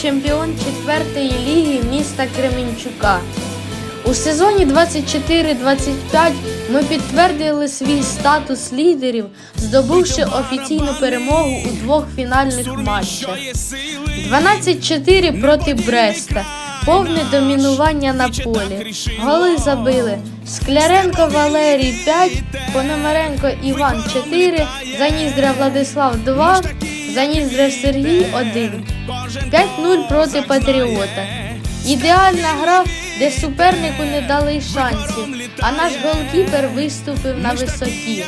чемпіон четвертої ліги міста Кременчука. У сезоні 24-25 ми підтвердили свій статус лідерів, здобувши офіційну перемогу у двох фінальних матчах. 12-4 проти Бреста. Повне домінування на полі. Голи забили. Скляренко Валерій 5, Пономаренко Іван 4, Заніздра Владислав 2, Заніздрев Сергій 1. 5-0 проти Патріота. Ідеальна гра, де супернику не дали шансів, а наш голкіпер виступив на висоті.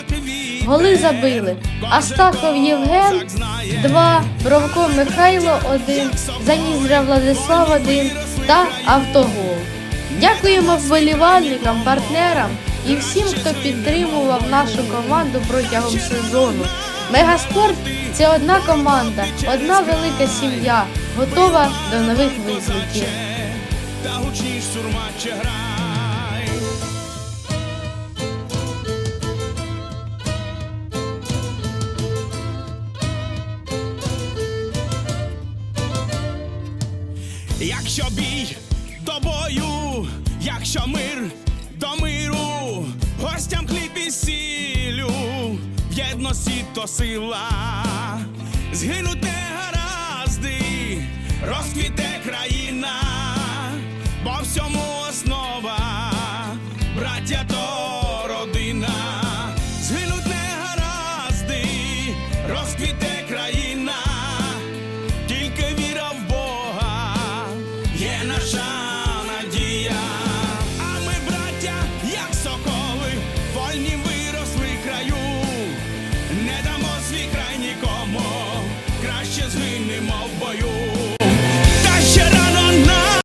Голи забили. Астахов Євген 2, Бровко Михайло 1, Заніздря Владислав 1 та автогол. Дякуємо вболівальникам, партнерам і всім, хто підтримував нашу команду протягом сезону. Мегаспорт це одна команда, одна велика сім'я, готова до нових викликів. Та гучніш сурмаче грай. Якщо бій до бою, якщо мир до миру, гостям хліб і єдності то сила, згинуть не гаразди, розквіте країна, бо всьому основа, браття то родина, згинуть не гаразди, розквіте країна. Тільки віра в Бога є наша не дамо свій край нікому, краще згинемо в бою.